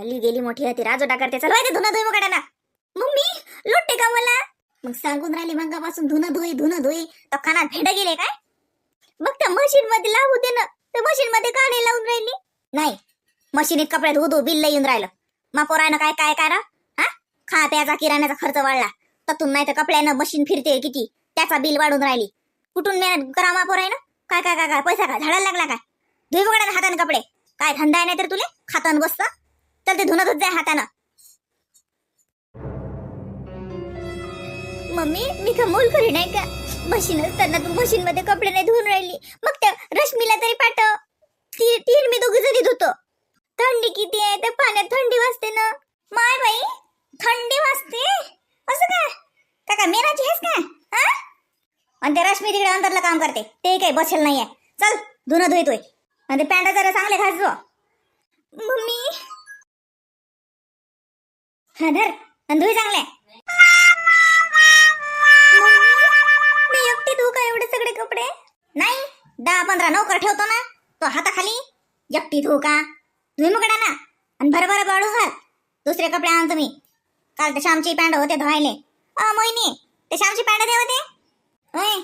अली गेली मोठी होती. राजोटा करते चल ते धुणं धुई मग मी मम्मी लोटते का मला? मग सांगून राहिली मंगापासून धुणं धुई धुणं धुई. तर कानात भेंड गेले काय? मग त्या मशीन मध्ये लावू दे ना. त्या मशीन मध्ये का नाही लावून राहिली? नाही. मशीनीत कपडे धुऊ धुऊ बिल येऊन राहिलं. मा पोरानं काय काय काय रा हा? खा प्याचा किराण्याचा खर्च वाढला. ततून नाही तर कपड्यानं मशीन फिरते किती? त्याचा बिल वाढून राहिली. कुठून मेहनत करा मा पोरायनं? काय काय काय काय? पैसा काय? झाडायला लागला काय? धुई बघा हाताने कपडे. काय धंदा आहे नाही तर तुले? खातान बसता? चल ते धुणं जाय हातानं. मम्मी मी का मोल नाही का? मशीन असताना तू मशीन मध्ये कपडे नाही धुवून राहिली. मग त्या रश्मीला तरी पाठव. ती तीन मी दोघी जरी धुतो. थंडी किती आहे? त्या पाण्यात थंडी वाजते ना. माय बाई थंडी वाजते. असं काय काका मेराची हेच काय हा आणि ते रश्मी तिकडे अंतरला काम करते. ते काही बसेल नाहीये. चल धुणं धुतोय आणि ते पॅन्ट जरा चांगले घासजो मम्मी हा धर. आणि धुई चांगले. मी एकटी धू का एवढे सगळे कपडे? नाही दहा पंधरा नोकर ठेवतो ना तो हाताखाली. एकटी धू का? धुई मग ना आणि भरभर बाळू घाल. दुसरे कपडे आणतो मी काल ते श्यामची पॅन्ट होते धुवायले. अ मोहिनी ते श्यामची पॅन्ट दे होते. होय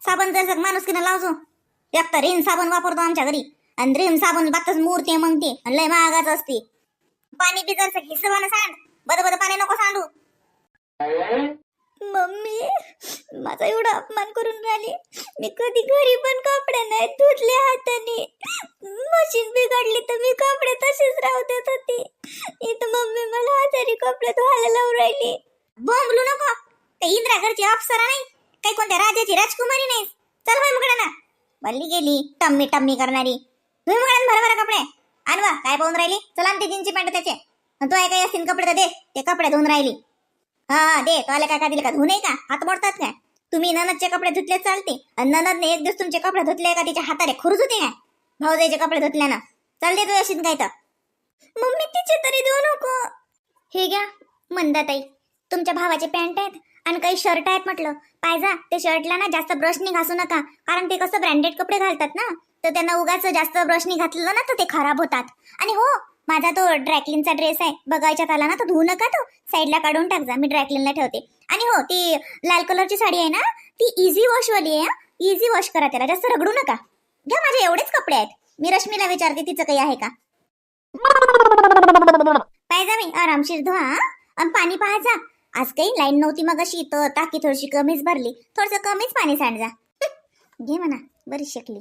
साबण जर सग माणूस किन लावतो एक तर रिन साबण वापरतो आमच्या घरी. आणि रिन साबण बातच मूर्ती मग ते. आणि लय महागाच असते. पाणी बी जर हिशोबानं सांड. बरं बरं पाणी नको सांडू. मम्मी माझा एवढा अपमान करून राहिली. मी कधी घरी पण कपडे नाही धुतले हाताने. मशीन बिघडली तर मी कपडे तसेच राहू देत होते. इथं मम्मी मला हाताने कपडे धुवायला लावून राहिली. बोंबलू नको. ते इंद्रा घरची अप्सरा नाही काही कोणत्या राजाची राजकुमारी नाही. चल होय मुकडा ना भरली गेली. टम्मी टम्मी करणारी. तुम्ही मुकडा भरा भरा कपडे. आणवा बा काय पाहून राहिली? चला ते जीनची पॅन्ट त्याचे. आणि तो काय असतील कपडे तर दे. ते कपडे धुवून राहिली. हा दे. तो आले काय काय दिले का? धुवून का? हात मोडतात काय तुम्ही ननदचे कपडे धुतले चालते. आणि ननदने एक दिवस तुमचे कपडे धुतले का? तिच्या हाताने खुरज होते काय भाऊजाईचे कपडे धुतल्यानं ना. दे तू अशीन काय तर. मम्मी तिचे तरी देऊ नको. हे घ्या. मंदाताई तुमच्या भावाचे पॅन्ट आहेत आणि काही शर्ट आहेत म्हटलं. पाहिजा ते शर्टला ना जास्त ब्रशने घासू नका. कारण ते कसं ब्रँडेड कपडे घालतात ना? तर त्यांना उगाच जास्त ब्रशने घातलं ना तर ते खराब होतात. आणि हो माझा तो ड्रॅकलिनचा ड्रेस आहे. बघायच्यात आला ना तो धुवू नका तो. साईडला काढून टाक जा. मी ड्रॅकलिनला ठेवते. आणि हो ती लाल कलरची साडी आहे ना ती इझी वॉश वाली आहे इझी वॉश करा त्याला. जास्त रगडू नका. घ्या माझे एवढेच कपडे आहेत. मी रश्मीला विचारते तिचं काही आहे का? पाहिजा मी आरामशीर धुवा आणि पाणी पाहायचा आज काही लाईन नव्हती मग अशी तर टाकी थोडीशी कमीच भरली. थोडस कमीच पाणी सांडजा घे म्हणा बरी शिकली.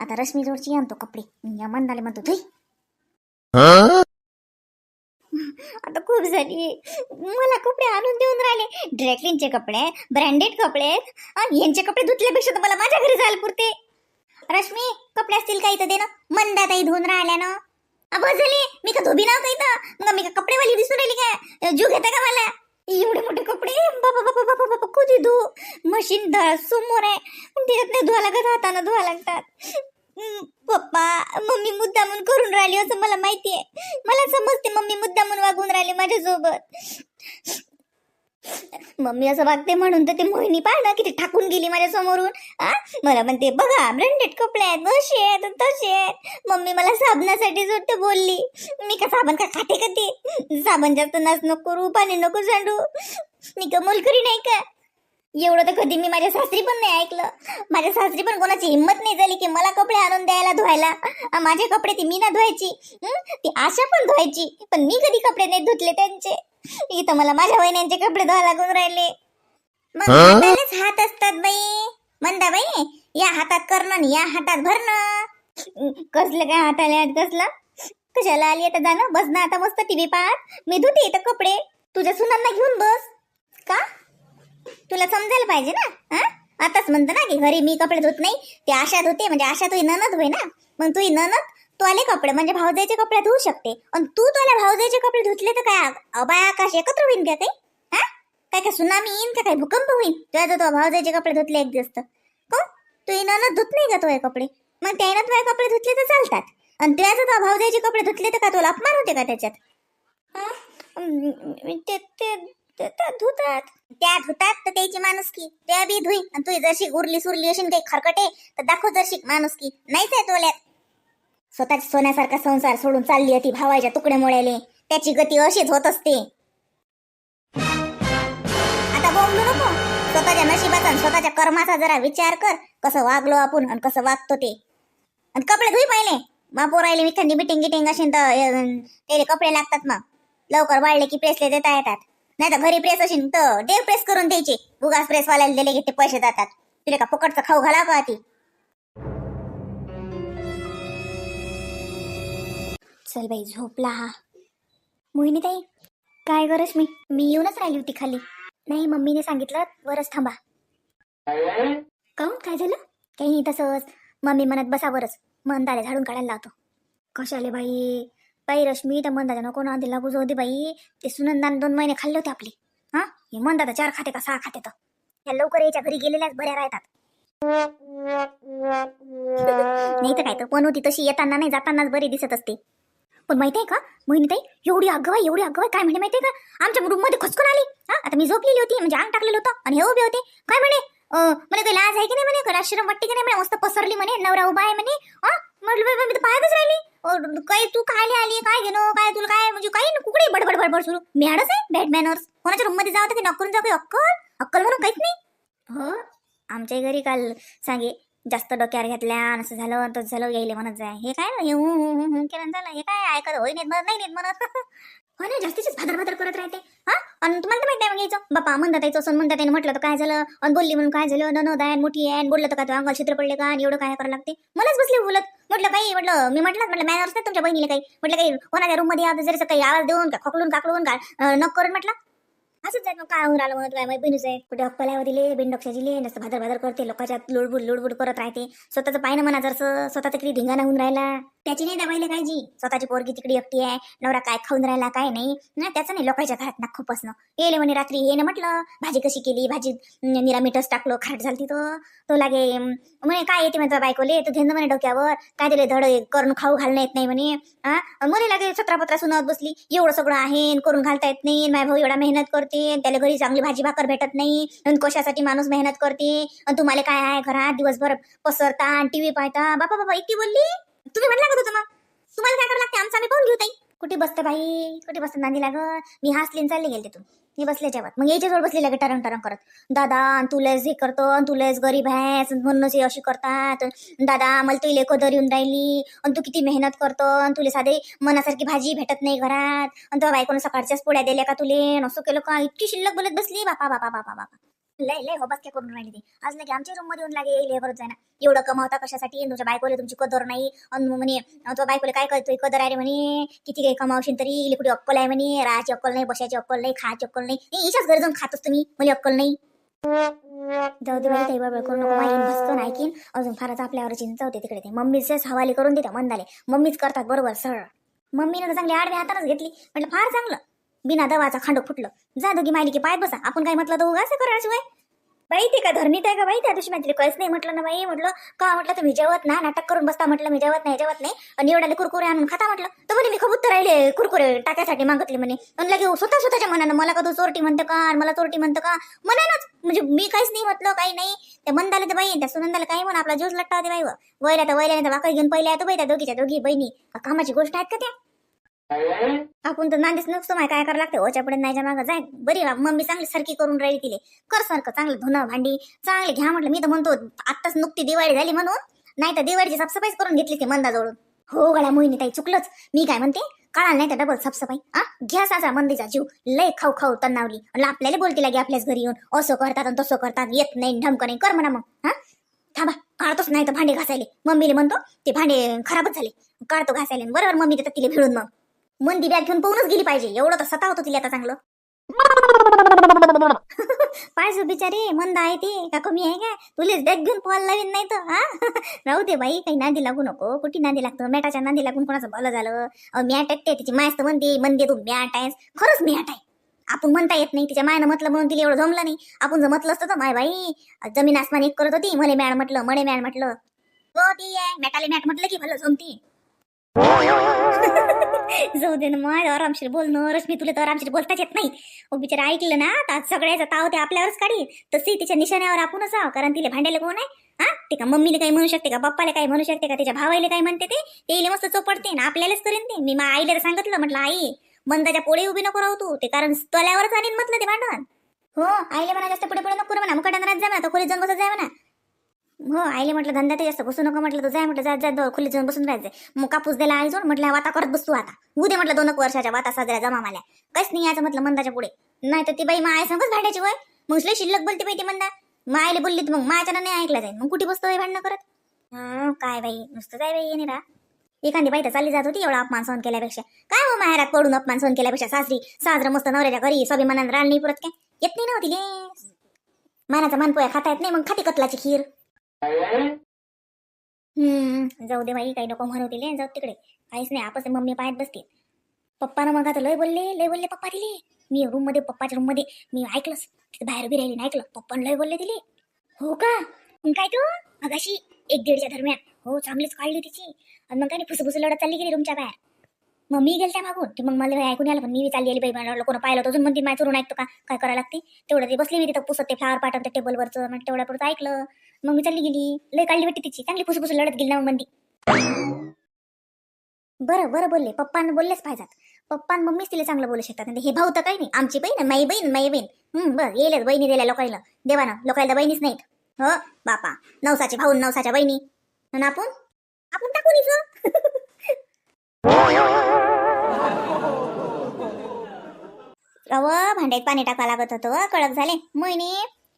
आता रश्मी जोडची आणतो कपडे. या मंदाले म्हणतो धुई. आता खूप झाली मला कपडे आणून देऊन राहिले. ड्रेकलिनचे कपडे ब्रँडेड कपडे आणि यांचे कपडे धुतल्यापेक्षा तर मला माझ्या घरी जायला पुरते. रश्मी कपडे असतील काही तर दे ना मंदाताई धुवून राहिल्या ना. अबो झाली. मी का धोबी नाव काही तर मग मी का कपडेवाली दिसून राहिली काय? जू घेता का मला? एवढे मोठे कपडे? बाबा बाबा बाबा बाबा कधी धु? मशीन ध समोर आहे. त्याच्यात नाही धुवा लागत हातानं धुवा लागतात. पप्पा मम्मी मुद्दामून करून राहिली असं मला माहिती आहे मला समजते मम्मी मुद्दामून वागून राहिली माझ्यासोबत. मम्मी असं वागते म्हणून तर ते मोहिनी पाहणं किती ठाकून गेली माझ्या समोरून मला म्हणते बघा ब्रँडेड कपडे आहेत असे आहेत तसे आहेत. मम्मी मला साबणासाठी सुद्धा बोलली. मी का साबण का खाते का ते? साबण जास्त नाच नको करू पाणी नको सांडू. मी का मोलकरी नाही का? एवढं तर कधी मी माझ्या सासरी पण नाही ऐकलं. माझ्या सासरी पण कोणाची हिंमत नाही झाली की मला कपडे आणून द्यायला धुवायला. माझे कपडे ती मी ना धुवायची? ती आशा पण धुवायची. पण मी कधी कपडे नाही धुतले त्यांचे. इथं मला माझ्या वहिन्यांचे कपडे धुवा लागून राहिले. मग हात असतात बाई. म्हणता बाई या हातात करणं या हातात भरणं. कसलं काय हाताला हात कसला? कशाला आली आता जाणं? बस ना आता मस्त टीव्ही पाहत. मी धुते इथं कपडे. तुझ्या सुनांना घेऊन बस. का? तुला समजायला पाहिजे ना हा? आताच म्हणतो ना की घरी मी कपडे धुत नाही. ते आशा धुते म्हणजे आशा तुही ननद होय ना? मग तुही ननद आले कपडे म्हणजे भाऊजाईचे कपडे धुवू शकते. आणि तू तुला भाऊजाईचे कपडे धुतले तर काय अबाय आकाश एकत्र होईन का काही हा? काय काय सुनामी येईन का काय भूकंप होईन? तुझ्या जर तो भाऊजाईचे कपडे धुतले एक दिवस तर. कोण? तू ननद धुत नाही का तुझे कपडे? मग त्यानं तुझे कपडे धुतले तर चालतात. आणि तुझ्या जर तो कपडे धुतले तर का तुला अपमान होते का त्याच्यात? ते ते त्या धुतात. त्या धुतात तर त्याची माणूस की त्या बी धुई. आणि तू जरशी उरली सुरली अशी काही खरकटे तर दाखव जरशी माणूस की नाहीच आहे तोल्यात. स्वतःच्या सोन्यासारखा संसार सोडून चालली ती भावाच्या तुकडे मोळ्याले त्याची गती अशीच होत असते. आता बोलू नको. स्वतःच्या नशिबाचा आणि स्वतःच्या कर्माचा जरा विचार कर. कसं वागलो आपण आणि कसं वागतो ते. आणि कपडे धुई पाहिले. बापू राहिले एखादी मिटिंग गिटिंग असेल तर त्याले कपडे लागतात मग. लवकर वाढले की प्रेसले देता येतात. नाही तर घरी प्रेस असेल तर डे प्रेस करून द्यायचे. उगाच प्रेसवाल्याला दिले घेते ते पैसे जातात. तुला का फुकटचं खाऊ घाला का ती. चल बाई झोपला हा. मोहिनी ताई काय गरज मी? मी येऊनच राहिली होती खाली. नाही मम्मीने सांगितलं वरच थांबा. काहून? काय झालं? काही नाही तसंच. मम्मी म्हणत बसावरच मन दाले झाडून काढायला लावतो. कशाले बाई? काही रश्मी त्या मंदाच्या नको ना दिला गुजो होती बाई. ते सुनंदाने दोन महिने खाल्ले होते आपले. हा? हे मंदाचा चार खाते का सहा खाते तर? या लवकर याच्या घरी गेलेल्याच बऱ्या राहतात. नाही तर काय तर पण होती तशी येताना नाही जातानाच बरी दिसत असते. पण माहिती आहे का महिनीताई एवढी अगवाय एवढी अगवाय काय म्हणे माहिती आहे का? आमच्या रूममध्ये खचकून आली. हा? आता मी झोपलेली होती म्हणजे अंग टाकलेलं होतं आणि हे उभे होते. काय म्हणे? म्हणे काही लाज आहे की नाही म्हणे? आश्रम वाटते की नाही म्हणे? मस्त पसरली म्हणे नवरा उभा आहे म्हणे. हा? म्हटलं मी तर पाहतच राहिली. काही तू काय आली काय घेणं काय तुला काय म्हणजे काही कुकडे बडबड बडबड सुरू. मॅडच आहे बॅडमॅनर्स कोणाच्या रूममध्ये जावं तर की नकरून जाऊ काही अक्कल? अक्कल म्हणून काहीच नाही. हो आमच्या घरी काल सांगे जास्त डोक्यावर घेतल्या असं झालं तसं झालं यायले म्हणत जाय हे काय हे हु केलं झालं हे काय ऐकत होय नेत म्हणत नाही नेत म्हणत. हो ना जास्तीच भादर भादर करत राहते. हा? आणि तुम्हाला तर माहीत नाही मग यायचं. बापा म्हणतात यायचं असं म्हणतात त्याने म्हटलं तर काय झालं? आणि बोलली म्हणून काय झालं? न दायन मोठी आहे बोललं तर काय तू अंगाल चित्र पडले का? आणि एवढं काय करावं लागते? मलाच बसले बोलत म्हटलं काही म्हटलं मी म्हटलं म्हटलं मॅनर्स नाही तुमच्या बहिणीला काही. म्हटलं काही कोणाच्या रूममध्ये आवाज जरी काही आवाज देऊन का खोकलून काकडून का नक करून म्हटलं? असंच जात मग. काय होऊन राहिलं म्हणत काय माहिती बहिणीच आहे. कुठे अक्कलावर दिले बिनडोक्षा दिले नसतं भादर भादर करते लोकांच्या लुडबुड लुडबुड करत राहते. स्वतःचं पाहिलं म्हणा जरसं स्वतःचा किती धिंगाणा होऊन राहिला. त्याची नाही दबायला काळजी स्वतःची पोरगी तिकडे एकटी आहे. नवरा काय खाऊन राहिला काय नाही. ना त्याचं नाही लोकांच्या घरात ना खूप असणं. येले म्हणे रात्री हे ना म्हटलं. भाजी कशी केली? भाजी न- निरा टाकलो खाट झाली तो तो लागे म्हणे काय येते? म्हणतो बायकोले तू घेणं म्हणे डोक्यावर. काय दिले धड करून खाऊ घालणं येत नाही म्हणे. हा म्हणे लागे सतरा पत्रा सुनावत बसली. एवढं सगळं आहे करून घालता येत नाही माय भाऊ एवढा मेहनत करते त्याला घरी चांगली भाजी भाकर भेटत नाही कशासाठी माणूस मेहनत करते? आणि तुम्हाला काय आहे घरात? दिवसभर पसरता आणि टीव्ही पाहता. बापा बाबा इतकी बोलली? तुम्ही म्हणला का होतं मग? तुम्हाला काय करावं लागते? आमचं आम्ही पाहून घेऊ ताई. कुठे बसतं बाई? कुठे बसतं नांदी लागत? मी हसलीन चालले गेले तिथून मी बसले जेवत. मग याच्या जवळ बसले लागे टरंग टरंग करत? दादा आणि तुलाच हे करतो आणि तुलाच गरीब आहेस म्हणूनच हे अशी करतात. दादा मला तुला लेखो दर येऊन राहिली. आणि तू किती मेहनत करतो आणि तुला साधे मनासारखी भाजी भेटत नाही घरात. आणि तुला बायकोनं सकाळच्याच पोळ्या दिल्या का तुले? आणि असं केलं का? इतकी शिल्लक बोलत बसली. बापा बापा बापा बापा. लय लय हो बसक्या करून राहिली ती? आज लगे आमच्या रूममध्ये येऊन लागे येईल बरोबर जाय ना एवढं कमावता कशासाठी? आणि तुमच्या बायकोले तुमची कदर नाही. आणि मग म्हणे अं, तुझ्या बायकोले काय करतोय? कदर आहे रे म्हणे. किती काही कमावशील तरी? इले कुठे अक्कल आहे म्हणे. राहायची अक्कल नाही बसायची अक्कल नाही खायची अक्कल नाही. हिच्याच घरी जाऊन खातोस तुम्ही? म्हणजे अक्कल नाही. जाऊ दे बाई ताई बरोबर करू नको. भसकन ऐकीन. अजून फारच आपल्यावर चिंता होते तिकडे ते. मम्मीचेच हवाले करून देते मंदाले मम्मीच करतात बरोबर सरळ. मम्मीनं तर चांगली आडव्या हातानच घेतली. म्हटलं फार चांगलं. बिना दवाचा खांड फुटलं. जा दोघी मायली की पाय बसा. आपण काय म्हटलं तर उगाच करायशिवाय बाई ते का धरणीत आहे का बाई? त्या दिवशी माझी कळच नाही म्हटलं ना बाई. म्हटलं का म्हटलं तुम्ही जेवत ना नाटक करून बसता म्हटलं मी. जेवत नाही जेवत नाही. आणि एवढ्याला कुरकुरे आणून खाता म्हटलं. तर म्हणे मी उत्तर राहिले. कुरकुरे टाक्यासाठी मागतले म्हणे. आणि लगे स्वतः स्वतःच्या मनानं मला का तू चोरटी म्हणतं का? आणि मला चोरटी म्हणतं का? मनानच. म्हणजे मी काहीच नाही म्हटलं काही नाही. त्या मंदाला तर बाई त्या सुनंदाला काही म्हणून आपला ज्यूस लट्टा होते बाई वयला तर वयला तर वाकड घेऊन पहिले येतो बाई त्या दोघीच्या दोघी बहिणी. का कामाची गोष्ट आहेत का त्या? आपण तर नांदीच नसतो माय काय करावं लागते ओच्या पुढे नाहीच्या मागं जाय बरी मम्मी चांगली सारखी करून राहिली तिले. कर सारखं चांगलं धुणं भांडी चांगली घ्या म्हटलं. मी तर म्हणतो आत्ताच नुकती दिवाळी झाली म्हणून नाही तर दिवाळीची साफसफाईच करून घेतली ती मंदाजवळून. हो गळ्या मोहिनी ताई चुकलंच. मी काय म्हणते? काळा नाही तर डबल साफसफाई. आ? घ्या साजा मंदीचा जीव. लय खाऊ खाऊ तन्नावली. आणि आपल्याला बोलती लागे आपल्याच घरी येऊन असं करतात आणि तसं करतात. येत नाही ढमक नाही. कर म्हणा मग. हा? थांबा. काढतोच नाही तर भांडे घासायले. मम्मीले म्हणतो ते भांडे खराबच झाले. काढतो घासायले. बरोबर मम्मी देतात तिला भिडून मग. मंदी बॅग घेऊन पोहूनच गेली पाहिजे. एवढं तर सता होतो तिला आता चांगलं. पाहिजे बिचारे मंद आहे ते. का कमी आहे का तुलेच बॅग घेऊन पोहायला लावीन नाही तर हा? राहू दे बाई काही नांदी लागू नको. कुठे नांदी लागतं? मॅटाच्या नांदी लागून कोणाचं भलं झालं? मॅट आहे तिची मायस तर म्हणते म्हणते तू मॅट आहेस. खरंच मॅट आहे. आपण म्हणता येत नाही. तिच्या मायनं म्हटलं म्हणून तिला एवढं जमलं नाही. आपण जर म्हटलं असतं तर माय बाई जमीन आसमान एक करत होती. मले मॅड म्हटलं मळे मॅड म्हटलं. हो ती आहे. मॅटाले मॅट म्हटलं की भलं जमती. जाऊ दे ना मग आरामशीर बोलणं रश्मी तुला तर आरामशीर बोलताच येत नाही. ओ बिचारा ऐकलं ना तर आज सगळ्याचा ताव ते आपल्यावरच काढी तशी तिच्या निशाण्यावर आपणच आहो कारण तिला भांडायला कोण आहे? हा? ते का मम्मीला काही म्हणू शकते का पप्पाला काही म्हणू शकते का तिच्या भावाला काही म्हणते ते? तेले मस्त चोपडते ना आपल्यालाच करेन ते. मी मा आईला सांगितलं म्हटलं आई मंदाच्या पोळी उभी नको राहू तू. ते कारण तल्यावरच आणीन म्हटलं ते भांडण. हो आईले म्हणा जास्त पुढे पुढे नको म्हणा मुकाट्यानं राहत जा म्हणा तो खोलीत जाऊन बसत जाय म्हणा. हो आईले म्हटलं धंदा ते जास्त बसू नको म्हटलं तर जाय म्हटलं जात जात खुली जाऊन बसून राहायचं. मग कापूस द्यायला आई जाऊन म्हटलं वाता करत बसतो आता. उद्या म्हटलं दोन वर्षाच्या वाता साजऱ्या जमा माल्या. कस नाही यायचं म्हटलं मंदाच्या पुढे. नाही तर ती बाई मा आई सांगच भांड्याची वय मग लय शिल्लक बोलते बाई ती मंदा. मग आईले बोलली मग मायाच्या नाही ऐकलं जाईल मग कुठे बसतो बाई भांडणं करत? काय बाई नुसतं काय बाई येणे रा. एखादी बाई तर चालली जात होती एवढा अपमान सहन केल्यापेक्षा. काय हो माहेरात पडून अपमान सहन केल्यापेक्षा? सासरी साजरं मस्त नवऱ्याच्या घरी स्वाभिमानानं राहिली नाही पुरत काय? येत नाही नव्हती हो ले मानाचा मानपोया खाता येत नाही मग खाती कतलाची खीर. हम्म जाऊ दे बाई काही नको म्हणू दिले जाऊ तिकडे. काहीच नाही आपस मम्मी पाहत बसते पप्पानं मग आता लय बोलले लय बोलले पप्पा दिले मी रूममध्ये पप्पाच्या रूममध्ये मी ऐकलंच. तिथे बाहेर उभी राहिली नाही ऐकलं. पप्पा लय बोलले दिले हो का? मग काय तू? अशी एक दीडच्या दरम्यान. हो चांगलीच काढली तिची. आणि मग काय नाही फुसफुस लढत चालली गेली रूमच्या बाहेर. मग मी गेल त्या मागून. ती मग मला ऐकून आलं पण मी चालली आली बाई मला कोण पाहिलं अजून म्हणते माझ्या चोरून ऐकतो का? काय करायला लागते? तेवढं ते बसली मी तिथं पुसत ते फ्लावर पाठवते टेबलवरचं मग तेवढ्या पुढचं ऐकलं. मग मी चालली गेली. लय काढली वाटते तिची. चांगली फुसफुस लढत गेली ना मग मंदी. बरं बरं बोलले. पप्पानं बोललेच पाहिजेत. पप्पा आणि मम्मीच तिला चांगलं बोलू शकतात. हे भाऊ तर काही नाही. आमची बहीण माई बहीण माई बहीण. हं, बरं. येईल बहिणी दिल्या लोकायला. देवानं. लोकायला बहिणीच नाहीत. हो बापा. नवसाचे भाऊ नवसाच्या बहिणी. आणि आपण? आपण टाकून इथं अव भांड्यात पाणी टाकावं लागत होतं कळक झाले. मोहिनी.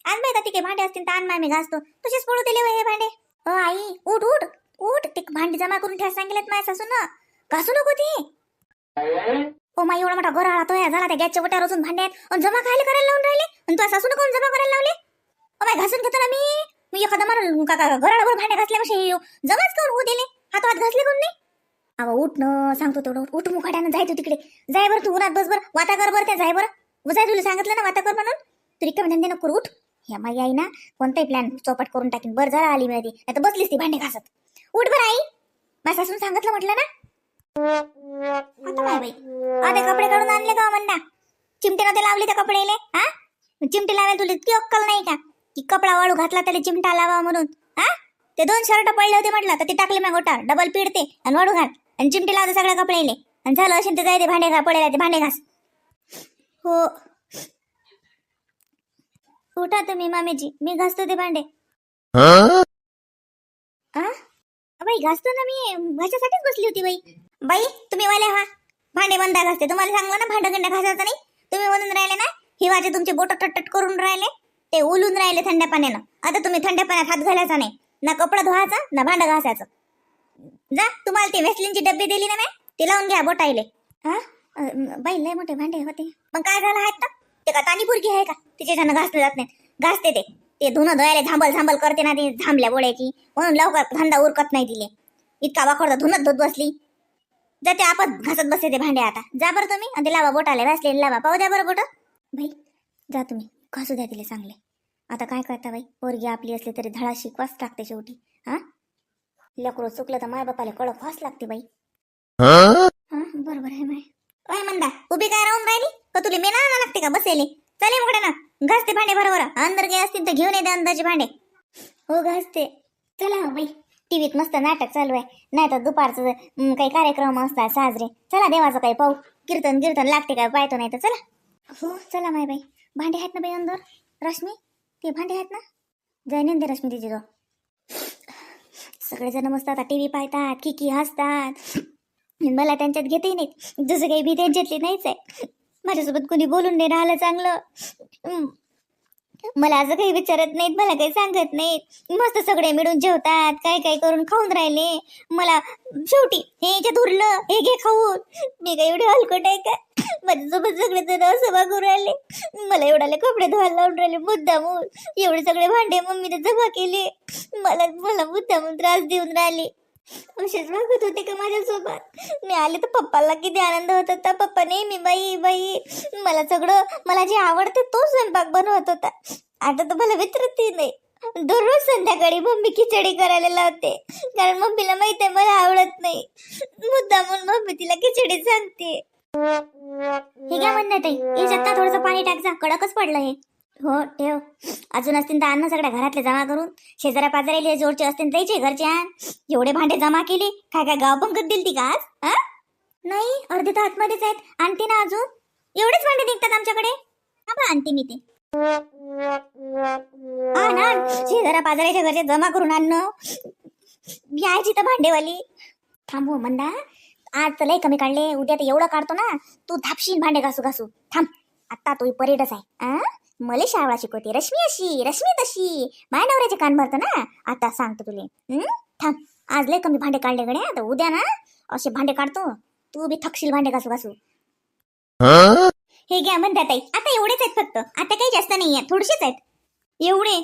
आज माहिती तिथे भांडे असतील तर आण मी घासतो. तसेच पडू दिले हे भांडे. अ आई उठ उठ उठ. ते भांडे जमा करून ठेवा सांगितलेत माझ्या सासून. घासू नको ती. ओ माई एवढा मोठा गोराळा तो या झाला त्या गॅसच्या वट्यावर अजून भांडे आहेत. जमा खायला करायला लावून राहिले? आणि तुझ्या सासून कोण जमा करायला लावले? ओ माय घासून घेतो ना मी. मी एखादा मारून काका गोराळावर भांडे घासल्यापाशी जमाच करून होऊ दिले. हात हात घासले कोण नाही अहो उठ न सांगतो तेवढं. उठ मुखाट्यानं जाय तू तिकडे. जाय बरं तू उन्हात बस बरं. वाता कर बरं त्या जाय बरं. जाय तुला सांगितलं ना वाता कर म्हणून? तू रिकाम धंदे नको उठ. ह्या माझी आई ना कोणताही प्लॅन चौपट करून टाकीन. बरं झाला आली मिळाली. नाही तर बसलीस ती भांडे घासत. उठ बरं आई. माझ्या सासून सांगितलं म्हटलं ना? आता काय बाई. आता कपडे काढून आणले का म्हणता चिमटे नव्हते लावले त्या कपडेले हा? चिमटे लावायला तुला इतकी अक्कल नाही का? की कपडा वाळू घातला तरी चिमटा लावा म्हणून हा? ते दोन शर्ट पडले होते म्हटलं तर ते टाकले मग गोटा डबल पिडते आणि वाळू घाल आणि चिमटे लावते सगळ्या कपडेले आणि झालं असेल तर जाय ते भांडे घा पडेल ते भांडे घास. हो. उठा तुम्ही मामेजी. मी घासतो ते भांडे. आ? बाई घासतो ना मी. घासासाठीच बसली होती बाई. बाई तुम्ही वाले हा. भांडे बंद घासते. तुम्हाला सांगू ना भांडं गंडा घासायचं नाही. तुम्ही म्हणून राहिले ना हिवाचे तुमचे बोट टटट करून राहिले. ते उलून राहिले थंड्या पाण्यानं. आता तुम्ही थंड्या पाण्यात हात घालायचा नाही. ना कपडा धुवायचा ना भांडं घासायचं. जा तुम्हाला ते वेस्लिनची डब्बी दिली ना मॅ. ते लावून घ्या बोटाईले हा अ, बाई लय मोठे भांडे होते. मग काय झालं आहेत ना ते का तानीपुरकी आहे का? तिच्याच्यानं घासलं जात नाही घासते ते. ते धुणं धुवायला झांबल झांबल करते ना ती झांबल्या बोळ्याची म्हणून लवकर धंदा उरकत नाही तिले. इतका वाकडं धुणत धुत बसली. जाते आपण घासत बसते ते भांडे आता. जा बरं तुम्ही. आणि ते लावा बोटाले वाचले लावा. पाहू द्या बरं बोट. बाई जा तुम्ही. घासू द्या तिले चांगले. आता काय करता बाई? पोरगी आपली असली तरी धडा शिकवाच लागते शेवटी. हा? लेकरू चुकलं तर माय बापाला कळत व्हाच लागते बाई. हा? बरोबर आहे माय ओय मंदा उभी काय राहून राहिली? का तुला मी ना लागते का बसेले? चले मग ना घासते भांडे बरोबर. अंदर गे असतील तर घेऊन येते अंदाजे भांडे. हो घासते. चला हो, बाई. टीव्हीत मस्त नाटक चालू आहे. नाही तर दुपारचं काही कार्यक्रम असतात साजरे. चला देवाचं काही पाहू. कीर्तन कीर्तन लागते काय पाहतो नाही तर चला. हो चला माय बाई. भांडे आहेत ना बाई अंदर? रश्मी? ते भांडे आहेत ना? जय रश्मी तिची तो सगळेजण मस्त आता टी व्ही पाहतात किकी हसतात. मला त्यांच्यात घेतही नाहीत. जसं काही मी त्यांच्यातली नाहीच आहे. माझ्यासोबत कोणी बोलून नाही राहिलं चांगलं. मला असं काही विचारत नाहीत मला काही सांगत नाहीत. मस्त सगळे मिळून जेवतात काय काय करून खाऊन राहिले. मला शेवटी हे याच्यात धुरलं हे घे खाऊन. मी काय एवढे हलकट आहे का? माझ्यासोबत सगळे जण असं वागू राहिले. मला एवढाले कपडे धुवायला लावून राहिले मुद्दामून. एवढे सगळे भांडे मम्मीने जमा केले. मला मला मुद्दामून त्रास देऊन राहिले. असेच वागत होते का माझ्यासोबत? मी आले तर पप्पाला किती आनंद होत होता. पप्पा मी बाई बाई. मला सगळं मला जे आवडते तो स्वयंपाक बनवत होता. आता तर मला विचारतही नाही. दररोज संध्याकाळी मम्मी खिचडी करायला लावते. कारण मम्मीला माहीत आहे मला आवडत नाही. मुद्दामून मम्मी तिला खिचडी सांगते. हे काय म्हणण्यात आहे याच्यात थोडंसं पाणी टाक जा. कडकच पडलं हे. हो ठेव. अजून असतील तर अन्न सगळ्या घरातले जमा करून. शेजाऱ्या पाजाऱ्याले जोडचे असतील त्याचे घरचे आण. एवढे भांडे जमा केले काय काय गाव पंकत दिल ती का आज नाही अर्धे तर आतमध्येच आहेत. आणते ना अजून. एवढेच भांडे निघतात आमच्याकडे. हा आणते मी ते. शेजारा घरचे जमा करून आणणं यायची तर भांडेवाली. थांब हो, मंदा. आज तर लय कमी काढले. उद्या तर एवढं काढतो ना. तू थापशील भांडे घासू घासू. थांब. आता तो परेडच आहे आ? मले शाळा शिकवते रश्मी अशी रश्मी तशी. माय नवऱ्याचे कान भरतं ना? आता सांगतो तुले. थांब आज लय कमी भांडे काढले गड्या. तर उद्या ना असे भांडे काढतो. तू बी थकशील भांडे घासू घासू. हे घ्या म्हणतात ताई. आता एवढेच आहेत फक्त. आता काही जास्त नाही आहे थोडेसेच आहेत. एवढे.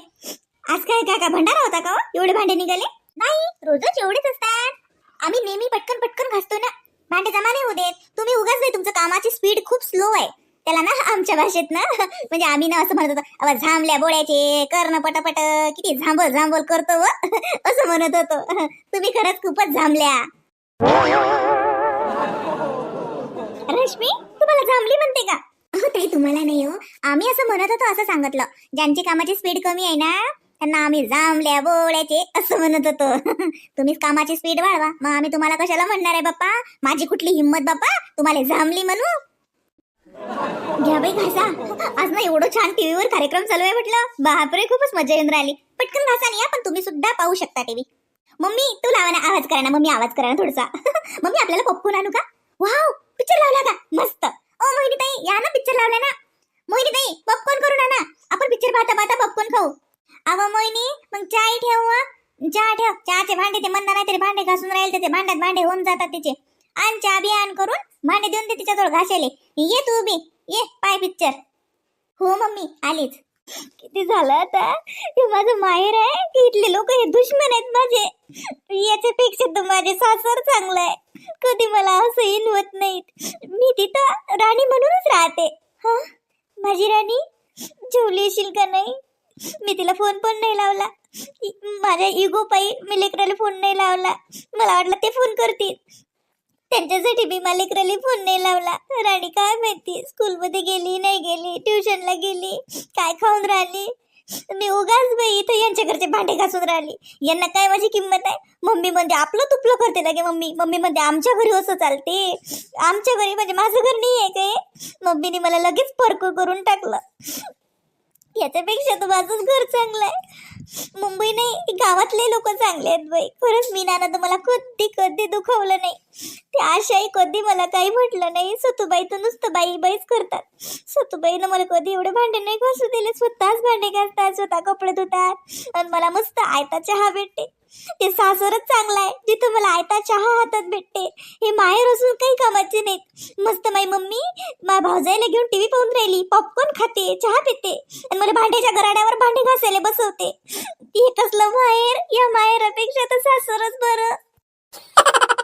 आज काय काय का भंडारा होता का हो? एवढे भांडे निघाले? नाही रोजच एवढेच असतात. आम्ही नेहमी पटकन पटकन घासतो ना. भांडे जमा नाही होऊ तुम्ही उगाच नाही तुमचं कामाची स्पीड खूप स्लो आहे. त्याला ना आमच्या भाषेत ना म्हणजे आम्ही ना असं म्हणत होतो अबा झांबल्या बोळ्याचे कर्ण पटापट किती झांबल झांबल करतो व असं म्हणत होतो. तुम्ही खरंच खूपच झांबल्या. रश्मी तुम्हाला झांबली म्हणते का? अहो ताई तुम्हाला नाही हो. आम्ही असं म्हणत होतो असं सांगितलं. ज्यांची कामाची स्पीड कमी आहे ना त्यांना आम्ही जांबल्या बोळ्याचे असं म्हणत होतो. तुम्हीच कामाची स्पीड वाढवा. मग आम्ही तुम्हाला कशाला म्हणणार आहे बाप्पा? माझी कुठली हिंमत बाप्पा? तुम्हाला जांभली म्हणू? घ्या बाई घासा. आज ना एवढं छान टीव्हीवर कार्यक्रम चालू आहे म्हटलं. बापरे खूपच मजा येऊन राहिली. पटकन घासा नाही पण तुम्ही सुद्धा पाहू शकता टीव्ही. मम्मी तू लावा ना आवाज करा ना. मम्मी आवाज करा ना थोडसा. मम्मी आपल्याला पॉपकॉर्न आणू का? वाव पिक्चर लावला का? मस्त. ओ मोहिनी ताई या ना पिक्चर लावला ना. मोहिनी ताई पॉपकॉर्न करू ना आपण पिक्चर पाहता पाहता पॉपकॉर्न खाऊ. अव मोहिनी मग चाय ठेव चहा ठेव. चहाचे भांडे ते म्हणणार नाही तरी भांडे घासून राहील त्याचे भांड्यात भांडे होऊन जातात तिचे. आण चहा बी आण करून भांडे देऊन दे तिच्याजवळ घासायले ये तू बी ये पाय पिक्चर हो मम्मी. आलीच. किती झालं आता? हे माझं माहेर आहे. की इथले लोक हे दुश्मन आहेत माझे. याच्यापेक्षा तर माझे सासर चांगलं आहे. कधी मला असं होत नाहीत. मी तिथं राणी म्हणूनच राहते. हा? माझी राणी? जेवली येशील का नाही? मी तिला फोन पण नाही लावला. माझ्या इगो पायी मी लेकराला फोन नाही लावला. मला वाटलं ते फोन करतील. त्यांच्यासाठी मी मला लेकराला फोन नाही लावला. राणी काय माहिती? स्कूलमध्ये गेली नाही गेली ट्युशनला गेली काय खाऊन राहिली? मी उगाच बाई इथं यांच्या घरचे भांडे घासून राहिली. यांना काय माझी किंमत आहे? मम्मी म्हणते आपलं तुपलं करते लगे मम्मी. मम्मी म्हणते आमच्या घरी असं चालते. आमच्या घरी म्हणजे माझं घर नाही आहे काय मम्मीने मला लगेच परक करून टाकलं. याच्यापेक्षा तर माझंच घर चांगलं आहे. मुंबई नाही गावातले लोक चांगले आहेत बाई. खरंच मीनानं तर मला कधी कधी दुखवलं नाही. आशाही कधी मला काही म्हटलं नाही. सतुबाई तर नुसतं बाई बाईच करतात. सतुबाईनं मला कधी एवढे भांडे नाही घासू दिले. स्वतःच भांडे घासतात स्वतः कपडे धुतात. आणि मला मस्त आयता चहा भेटते. ते सासरच चांगलं आहे. जिथं मला आयता चहा हातात भेटते. हे माहेर असून काही कामाचे नाहीत. मस्त माई मम्मी माझ्या भाऊजाईला घेऊन टीव्ही पाहून राहिली. पॉपकॉर्न खाते चहा पिते. आणि मला भांड्याच्या गराड्यावर भांडे घासायला बसवते. हे कसलं माहेर? या माहेरापेक्षा तर सासरच बरं.